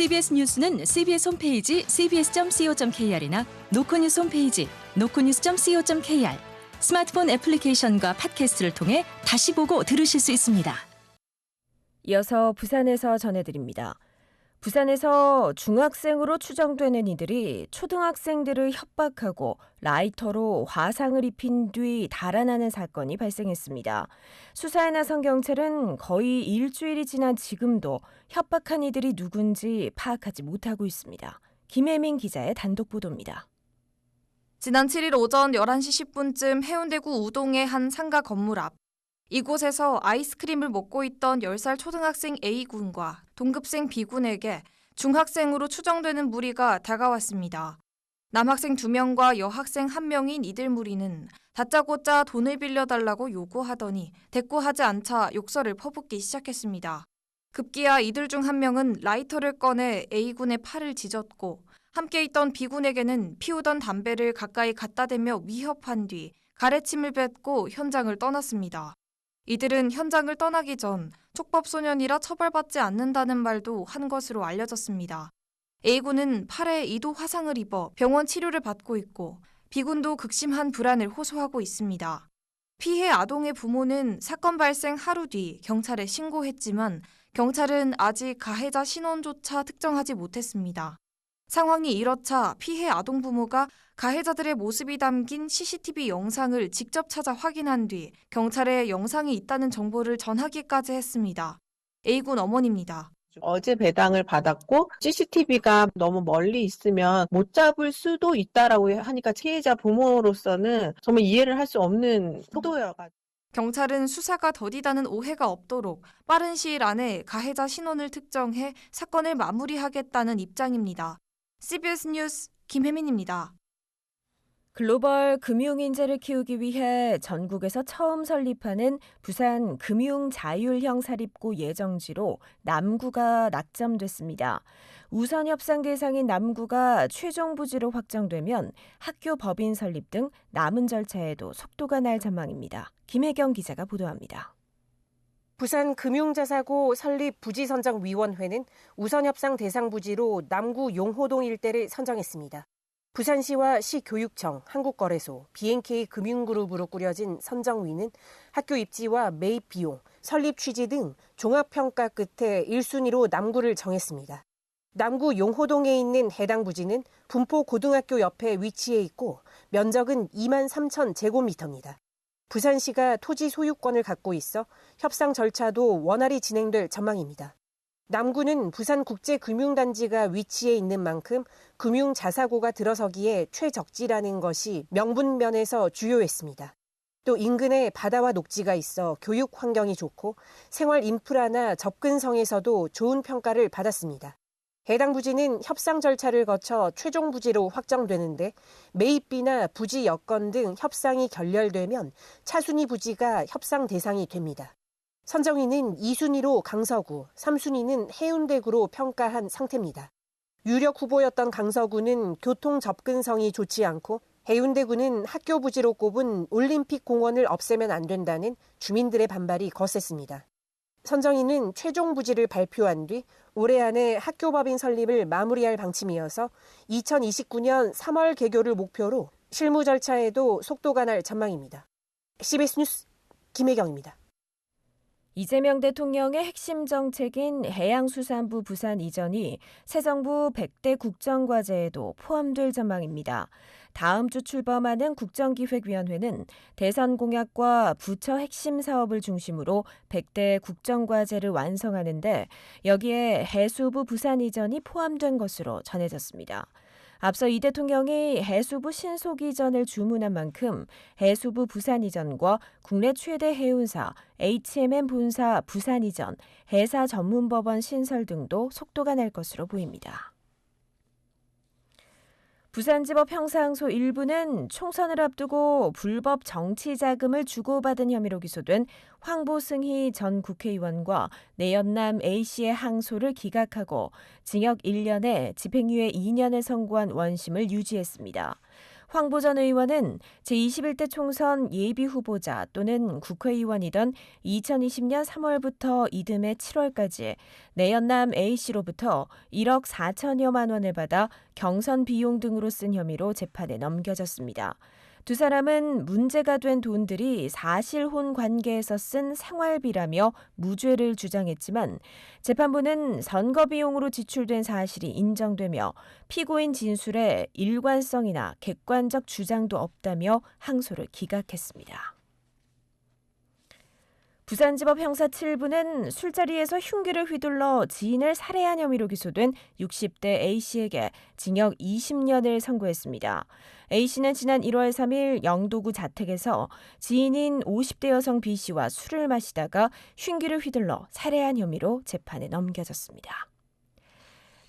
CBS 뉴스는 CBS 홈페이지 cbs.co.kr이나 노코뉴스 홈페이지 노코뉴스.co.kr 스마트폰 애플리케이션과 팟캐스트를 통해 다시 보고 들으실 수 있습니다. 이어서 부산에서 전해드립니다. 부산에서 중학생으로 추정되는 이들이 초등학생들을 협박하고 라이터로 화상을 입힌 뒤 달아나는 사건이 발생했습니다. 수사에 나선 경찰은 거의 일주일이 지난 지금도 협박한 이들이 누군지 파악하지 못하고 있습니다. 김혜민 기자의 단독 보도입니다. 지난 7일 오전 11시 10분쯤 해운대구 우동의 한 상가 건물 앞 이곳에서 아이스크림을 먹고 있던 10살 초등학생 A군과 동급생 B군에게 중학생으로 추정되는 무리가 다가왔습니다. 남학생 2명과 여학생 1명인 이들 무리는 다짜고짜 돈을 빌려달라고 요구하더니 대꾸하지 않자 욕설을 퍼붓기 시작했습니다. 급기야 이들 중 한 명은 라이터를 꺼내 A군의 팔을 지졌고 함께 있던 B군에게는 피우던 담배를 가까이 갖다 대며 위협한 뒤 가래침을 뱉고 현장을 떠났습니다. 이들은 현장을 떠나기 전 촉법소년이라 처벌받지 않는다는 말도 한 것으로 알려졌습니다. A군은 팔에 2도 화상을 입어 병원 치료를 받고 있고 B군도 극심한 불안을 호소하고 있습니다. 피해 아동의 부모는 사건 발생 하루 뒤 경찰에 신고했지만 경찰은 아직 가해자 신원조차 특정하지 못했습니다. 상황이 이렇자 피해 아동 부모가 가해자들의 모습이 담긴 CCTV 영상을 직접 찾아 확인한 뒤 경찰에 영상이 있다는 정보를 전하기까지 했습니다. A군 어머니입니다. 어제 배당을 받았고 CCTV가 너무 멀리 있으면 못 잡을 수도 있다라고 하니까 피해자 부모로서는 정말 이해를 할 수 없는 속도여가지고 경찰은 수사가 더디다는 오해가 없도록 빠른 시일 안에 가해자 신원을 특정해 사건을 마무리하겠다는 입장입니다. CBS 뉴스 김혜민입니다. 글로벌 금융 인재를 키우기 위해 전국에서 처음 설립하는 부산 금융 자율형 사립고 예정지로 남구가 낙점됐습니다. 우선 협상 대상인 남구가 최종 부지로 확정되면 학교 법인 설립 등 남은 절차에도 속도가 날 전망입니다. 김혜경 기자가 보도합니다. 부산 금융자사고 설립 부지선정위원회는 우선 협상 대상 부지로 남구 용호동 일대를 선정했습니다. 부산시와 시교육청, 한국거래소, BNK 금융그룹으로 꾸려진 선정위는 학교 입지와 매입 비용, 설립 취지 등 종합평가 끝에 1순위로 남구를 정했습니다. 남구 용호동에 있는 해당 부지는 분포 고등학교 옆에 위치해 있고 면적은 2만 3천 제곱미터입니다. 부산시가 토지 소유권을 갖고 있어 협상 절차도 원활히 진행될 전망입니다. 남구는 부산국제금융단지가 위치해 있는 만큼 금융자사고가 들어서기에 최적지라는 것이 명분면에서 주요했습니다. 또 인근에 바다와 녹지가 있어 교육 환경이 좋고 생활 인프라나 접근성에서도 좋은 평가를 받았습니다. 해당 부지는 협상 절차를 거쳐 최종 부지로 확정되는데 매입비나 부지 여건 등 협상이 결렬되면 차순위 부지가 협상 대상이 됩니다. 선정위는 2순위로 강서구, 3순위는 해운대구로 평가한 상태입니다. 유력 후보였던 강서구는 교통 접근성이 좋지 않고 해운대구는 학교 부지로 꼽은 올림픽 공원을 없애면 안 된다는 주민들의 반발이 거셌습니다. 선정위는 최종 부지를 발표한 뒤 올해 안에 학교법인 설립을 마무리할 방침이어서 2029년 3월 개교를 목표로 실무 절차에도 속도가 날 전망입니다. CBS 뉴스 김혜경입니다. 이재명 대통령의 핵심 정책인 해양수산부 부산 이전이 새 정부 100대 국정과제에도 포함될 전망입니다. 다음 주 출범하는 국정기획위원회는 대선 공약과 부처 핵심 사업을 중심으로 100대 국정과제를 완성하는데 여기에 해수부 부산 이전이 포함된 것으로 전해졌습니다. 앞서 이 대통령이 해수부 신속 이전을 주문한 만큼 해수부 부산 이전과 국내 최대 해운사 HMM 본사 부산 이전, 해사 전문법원 신설 등도 속도가 날 것으로 보입니다. 부산지법 형사항소 1부는 총선을 앞두고 불법 정치 자금을 주고받은 혐의로 기소된 황보승희 전 국회의원과 내연남 A씨의 항소를 기각하고 징역 1년에 집행유예 2년을 선고한 원심을 유지했습니다. 황보 전 의원은 제21대 총선 예비 후보자 또는 국회의원이던 2020년 3월부터 이듬해 7월까지 내연남 A씨로부터 1억 4천여만 원을 받아 경선 비용 등으로 쓴 혐의로 재판에 넘겨졌습니다. 두 사람은 문제가 된 돈들이 사실혼 관계에서 쓴 생활비라며 무죄를 주장했지만 재판부는 선거 비용으로 지출된 사실이 인정되며 피고인 진술에 일관성이나 객관적 주장도 없다며 항소를 기각했습니다. 부산지법 형사 7부는 술자리에서 흉기를 휘둘러 지인을 살해한 혐의로 기소된 60대 A씨에게 징역 20년을 선고했습니다. A씨는 지난 1월 3일 영도구 자택에서 지인인 50대 여성 B씨와 술을 마시다가 흉기를 휘둘러 살해한 혐의로 재판에 넘겨졌습니다.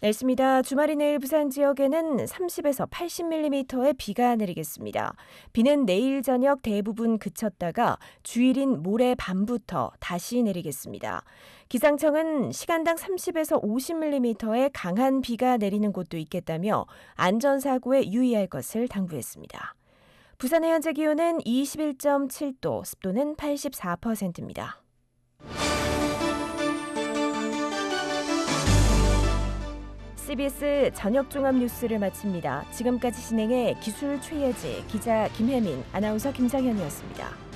날씨입니다. 주말이 내일 부산 지역에는 30에서 80mm의 비가 내리겠습니다. 비는 내일 저녁 대부분 그쳤다가 주일인 모레 밤부터 다시 내리겠습니다. 기상청은 시간당 30에서 50mm의 강한 비가 내리는 곳도 있겠다며 안전사고에 유의할 것을 당부했습니다. 부산의 현재 기온은 21.7도, 습도는 84%입니다. CBS 저녁 종합 뉴스를 마칩니다. 지금까지 진행해 기술 최예지, 기자 김혜민, 아나운서 김상현이었습니다.